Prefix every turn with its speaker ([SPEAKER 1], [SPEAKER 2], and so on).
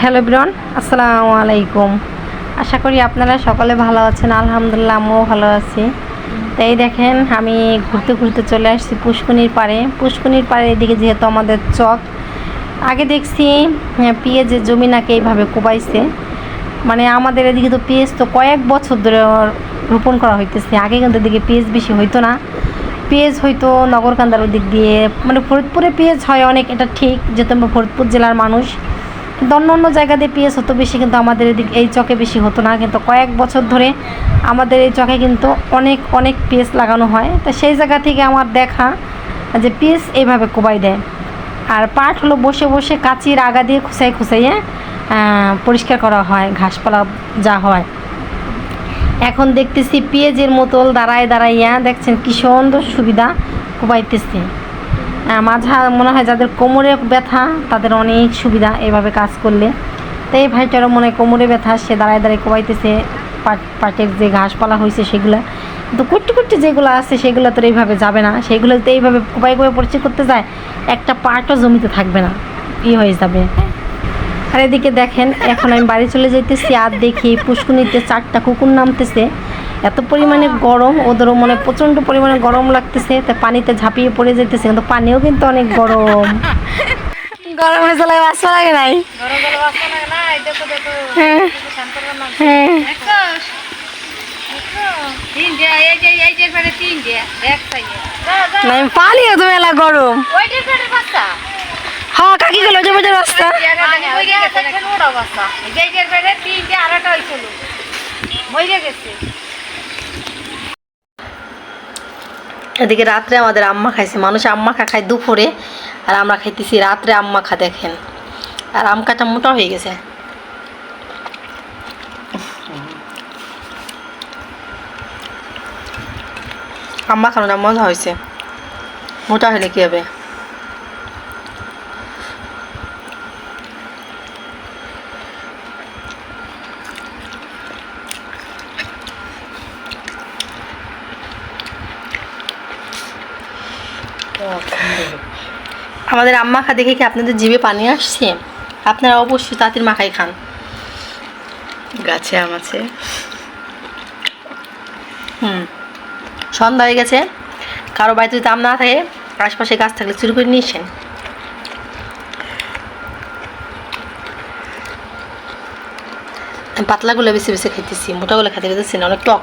[SPEAKER 1] Hello ব্রন আসসালামু আলাইকুম। আশা করি আপনারা সকলে ভালো আছেন আলহামদুলিল্লাহ আমিও ভালো আছি। তাই দেখেন আমি ঘুরতে ঘুরতে চলে আসছি পুষ্কনির পাড়ে। পুষ্কনির পাড়ে এদিকে যেহেতু আমাদের চক আগে দেখছি হ্যাঁ, পেঁয়াজের জমি নাকি এইভাবে কোবাইছে মানে আমাদের এদিকে তো পেঁয়াজ তো কয়েক বছর ধরে রোপণ করা হইতেছে। আগে কিন্তু এদিকে পেঁয়াজ বেশি হইতো না। পেঁয়াজ হয়তো নগরকান্দার ওদিক দিয়ে। মানে ফরিদপুরে পেঁয়াজ হয় অনেক এটা ঠিক যেহেতু আমরা ফরিদপুর জেলার মানুষ। অন্য অন্য জায়গাতে পেঁয়াজ হতো বেশি, কিন্তু আমাদের এদিক এই চকে বেশি হতো না। কিন্তু কয়েক বছর ধরে আমাদের এই চকে কিন্তু অনেক অনেক পেঁয়াজ লাগানো হয়। তো সেই জায়গা থেকে আমার দেখা যে পেঁয়াজ এইভাবে কোবাই দেয়। আর পাট হলো বসে বসে কাচির আগা দিয়ে খুসাই খুসাইয়ে পরিষ্কার করা হয়, ঘাসপালা যা হয়। এখন দেখতেছি পেঁয়াজের মতল দাঁড়ায়, দাঁড়াইয়া দেখছেন কি সুন্দর সুবিধা কোবাইতেছে। মাঝা মনে হয় যাদের কোমরে ব্যথা, তাদের অনেক সুবিধা এভাবে কাজ করলে। তো এই ভাইটারও মনে হয় কোমরে ব্যথা, সে দাঁড়ায় দাঁড়ায় কোবাইতেছে, পাট, পাটের যে ঘাসপালা হয়েছে সেগুলো। কিন্তু কুট্টি কুট্টি যেগুলো আছে, সেগুলো তো এইভাবে যাবে না। সেগুলো তো এইভাবে কোবাই কোবাই পরিচয় করতে যায়, একটা পাটও জমিতে থাকবে না। ই হয়ে যাবে। আর এদিকে দেখেন, এখন আমি বাড়ি চলে যাইতেছি আর দেখি পুষ্কুনিতে চারটা কুকুর নামতেছে। এত পরিমাণে গরম ওদেরও মনে হয় প্রচণ্ড পরিমাণে গরম লাগতেছে তা পানিতে ঝাঁপিয়ে পড়ে যেতেছে কিন্তু পানিও কিন্তু অনেক গরম গরমে চলে বাঁচা লাগে নাই হ্যাঁ হ্যাঁ পানিও গরম হ্যাঁ কাকি গেল যে রাস্তা এদিকে রাত্রে আমাদের আম্মা খাইছে। মানুষ আম্মা খা খায় দুপুরে, আর আমরা খাইতেছি রাত্রে আম্মা খা দেখেন। আর আম কাটা মোটা হয়ে গেছে। আম্মা খানোটা মজা হয়েছে মোটা হলে কি হবে? আমাদের আম্মা খা দেখে কি আপনাদের জিভে পানি আসছে? আপনারা অবশ্যই তাঁতির মাখাই খান। গাছে আম আছে। হুম। সন্ধ্যা হয়ে গেছে। কারও বাড়িতে যদি না থাকে, আশপাশে গাছ থাকলে চুরি করে নিয়েছেন পাতলাগুলো বেশি বেশি খেতেছি মোটাগুলো খেতে খেতেছি না, অনেক টক।